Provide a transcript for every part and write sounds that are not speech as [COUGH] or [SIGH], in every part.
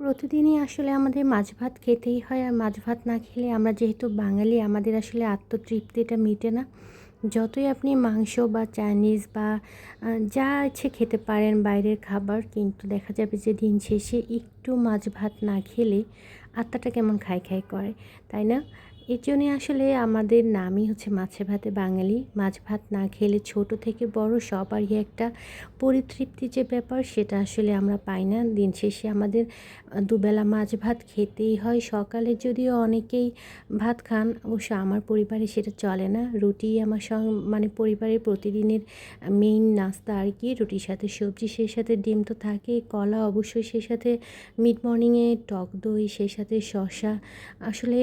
প্রতিদিনই আসলে আমাদের মাছ ভাত খেতেই হয় আর মাছ ভাত না খেলে আমরা যেহেতু বাঙালি, আমাদের আসলে আত্মতৃপ্তিটা মিটে না। যতই আপনি মাংস বা চাইনিজ বা যা ইচ্ছে খেতে পারেন বাইরের খাবার, কিন্তু দেখা যাবে যে দিন শেষে একটু মাছ ভাত না খেলে আত্মাটা কেমন খাই খাই করে, তাই না? এর জন্যে আসলে আমাদের নামই হচ্ছে মাছে ভাতে বাঙালি। মাছ ভাত না খেলে ছোট থেকে বড় সবারই একটা পরিতৃপ্তি যে ব্যাপার, সেটা আসলে আমরা পাই না। দিন শেষে আমাদের দুবেলা মাছ ভাত খেতেই হয়। সকালে যদিও অনেকেই ভাত খান, অবশ্য আমার পরিবারে সেটা চলে না। রুটি আমার সং মানে পরিবারের প্রতিদিনের মেইন নাস্তা আর কি। রুটির সাথে সবজি, সেই সাথে ডিম তো থাকে, কলা অবশ্যই, সেই সাথে মিড মর্নিংয়ে টক দই, সেই সাথে শসা। আসলে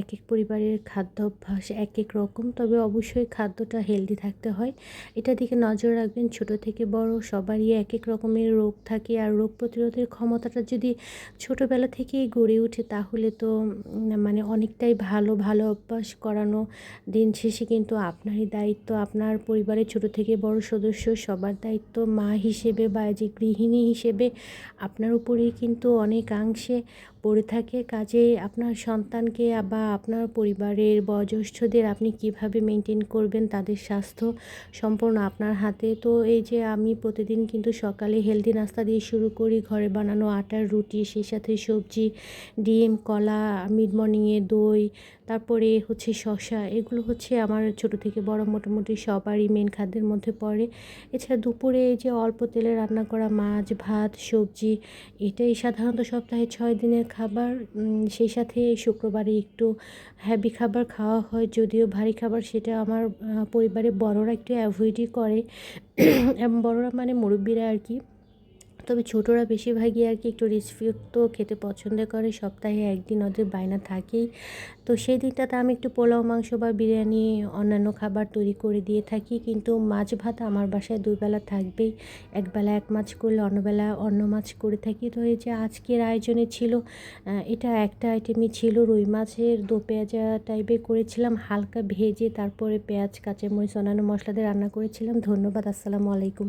এক এক পরিবারের খাদ্যাভ্যাস এক এক রকম, তবে অবশ্যই খাদ্যটা হেলদি থাকতে হয়। এটা দিকে নজর রাখবেন, ছোট থেকে বড় সবারই এক এক রকমের রোগ থাকে আর রোগ প্রতিরোধের ক্ষমতাটা যদি ছোটোবেলা থেকেই গড়ে ওঠে, তাহলে তো মানে অনেকটাই ভালো ভালো অভ্যাস করানো দিন শেষে কিন্তু আপনারই দায়িত্ব। আপনার পরিবারের ছোট থেকে বড় সদস্য সবার দায়িত্ব, মা হিসেবে বা যে গৃহিণী হিসেবে আপনার উপরেই কিন্তু অনেকাংশে পড়ে থাকে, কাজে আপনার সন্তানকে বা আপনার পরিবারের বয়োজ্যেষ্ঠদের আপনি কীভাবে মেনটেন করবেন, তাদের স্বাস্থ্য সম্পূর্ণ আপনার হাতে? তো এই যে আমি প্রতিদিন কিন্তু সকালে হেলদি নাস্তা দিয়ে শুরু করি, ঘরে বানানো আটার রুটি, সেই সাথে সবজি, ডিম, কলা মিড মর্নিংয়ে দই, তারপরে হচ্ছে শসা, এগুলো হচ্ছে আমার ছোট থেকে বড় মোটামুটি সবারই মেন খাদ্যের মধ্যে পড়ে। এছাড়া দুপুরে এই যে অল্প তেলে রান্না করা মাছ, ভাত, সবজি, এটাই সাধারণত সপ্তাহে ছয় দিনের খাবার সেই সাথে শুক্রবারে একটু হ্যাভি খাবার খাওয়া হয়, যদিও ভারী খাবার সেটা আমার পরিবারে বড়রা একটু অ্যাভয়েডই করে। [COUGHS] বড়রা মানে মুরব্বীরা আর কি। তবে ছোটরা বেশিরভাগই আর কি একটু রিচ তো খেতে পছন্দ করে, সপ্তাহে একদিন ওদের বায়না থাকেই। তো সেই দিনটাতে আমি একটু পোলাও, মাংস বা বিরিয়ানি, অন্যান্য খাবার তৈরি করে দিয়ে থাকি। কিন্তু মাছ ভাত আমার বাসায় দুবেলা থাকবেই। একবেলা এক মাছ করলে অন্যবেলা অন্য মাছ করে থাকি। তো এই যে আজকের আয়োজনে ছিল এটা একটা আইটেমই ছিল, রুই মাছের দো পেঁয়াজা টাইপের করেছিলাম, হালকা ভেজে তারপরে পেঁয়াজ, কাঁচামরিচ, অন্যান্য মশলা দিয়ে রান্না করেছিলাম। ধন্যবাদ, আসসালামু আলাইকুম।